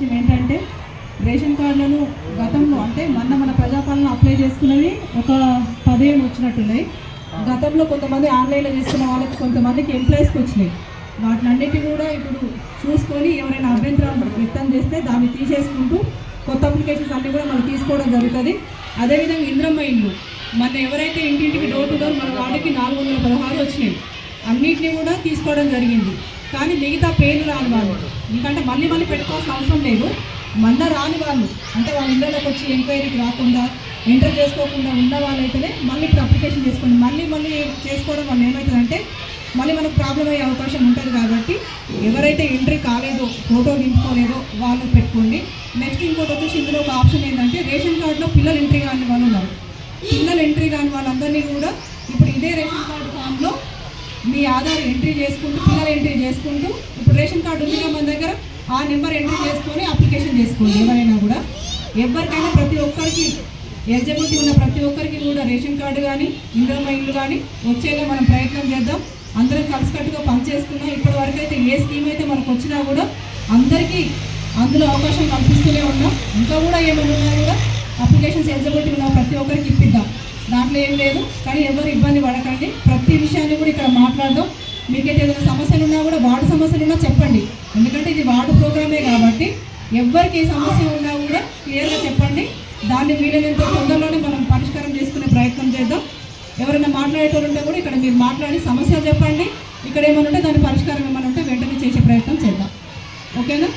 విషయం ఏంటంటే రేషన్ కార్డులను గతంలో అంటే మొన్న మన ప్రజాపాలన అప్లై చేసుకున్నవి ఒక పదిహేను వచ్చినట్టున్నాయి. గతంలో కొంతమంది ఆన్లైన్లో చేసుకున్న వాళ్ళకి కొంతమందికి ఎంప్లాయీస్కి వచ్చినాయి. వాటినన్నిటి కూడా ఇప్పుడు చూసుకొని ఎవరైనా అభ్యంతరాలు వ్యక్తం చేస్తే దాన్ని తీసేసుకుంటూ కొత్త అప్లికేషన్స్ అన్నీ కూడా మనం తీసుకోవడం జరుగుతుంది. అదేవిధంగా ఇంద్రమ్మ ఇల్లు. మన ఎవరైతే ఇంటింటికి డోర్ టు డోర్ మన వాళ్ళకి నాలుగు వందల పదహారు వచ్చినాయి. అన్నింటినీ కూడా తీసుకోవడం జరిగింది. కానీ మిగతా పేర్లు రాని వాళ్ళు. ఎందుకంటే మళ్ళీ మళ్ళీ పెట్టుకోవాల్సిన అవసరం లేదు. మళ్ళీ రాని వాళ్ళు. అంటే వాళ్ళ ఇంట్లోకి వచ్చి ఎంక్వైరీకి రాకుండా ఎంటర్ చేసుకోకుండా ఉన్న వాళ్ళైతేనే మళ్ళీ ఇప్పుడు అప్లికేషన్ చేసుకోండి. మళ్ళీ మళ్ళీ చేసుకోవడం వల్ల ఏమవుతుందంటే మళ్ళీ మనకు ప్రాబ్లం అయ్యే అవకాశం ఉంటుంది కాబట్టి ఎవరైతే ఎంట్రీ కాలేదో ఫోటో నింపుకోలేదో వాళ్ళు పెట్టుకోండి. నెక్స్ట్ ఇంకోటి వచ్చేసి ఇందులో ఒక ఆప్షన్ ఏంటంటే రేషన్ కార్డులో పిల్లలు ఎంట్రీ కాని వాళ్ళు ఉన్నారు. పిల్లలు ఎంట్రీ కాని వాళ్ళందరినీ కూడా ఇప్పుడు ఇదే రేషన్ కార్డు ఈ మీ ఆధార్ ఎంట్రీ చేసుకుంటూ పిల్లలు ఎంట్రీ చేసుకుంటూ ఇప్పుడు రేషన్ కార్డు ఉంది మన దగ్గర ఆ నెంబర్ ఎంట్రీ చేసుకొని అప్లికేషన్ చేసుకోండి ఎవరైనా కూడా. ఎవరికైనా ప్రతి ఒక్కరికి ఎలిజిబిలిటీ ఉన్న ప్రతి ఒక్కరికి కూడా రేషన్ కార్డు కానీ ఇంద్రమ్మ ఇల్లు కానీ వచ్చేలా మనం ప్రయత్నం చేద్దాం. అందరం కలిసికట్టుగా పనిచేసుకున్నాం ఇప్పటి వరకు అయితే ఏ స్కీమ్ అయితే మనకు వచ్చినా కూడా అందరికీ అందులో అవకాశం కల్పిస్తూనే ఉన్నాం. ఇంకా కూడా ఏమైనా ఉన్నా కూడా అప్లికేషన్స్ ఎలిజిబిలిటీ ఉన్న ప్రతి ఒక్కరికి ఇప్పిద్దాం. దాంట్లో ఏం లేదు. కానీ ఎవరు ఇబ్బంది పడకండి. ప్రతి విషయాన్ని కూడా ఇక్కడ మాట్లాడదాం. మీకైతే ఏదైనా సమస్యలు ఉన్నా కూడా వార్డు సమస్యలు ఉన్నా చెప్పండి. ఎందుకంటే ఇది వార్డు ప్రోగ్రామే కాబట్టి ఎవరికి ఏ సమస్య ఉన్నా కూడా క్లియర్గా చెప్పండి. దాన్ని వీలైనంత తొందరలోనే మనం పరిష్కారం చేసుకునే ప్రయత్నం చేద్దాం. ఎవరైనా మాట్లాడేటోళ్ళు ఉంటే కూడా ఇక్కడ మీరు మాట్లాడి సమస్య చెప్పండి. ఇక్కడ ఏమైనా ఉంటే దాని పరిష్కారం ఏమైనా ఉంటే వెంటనే చేసే ప్రయత్నం చేద్దాం. ఓకేనా?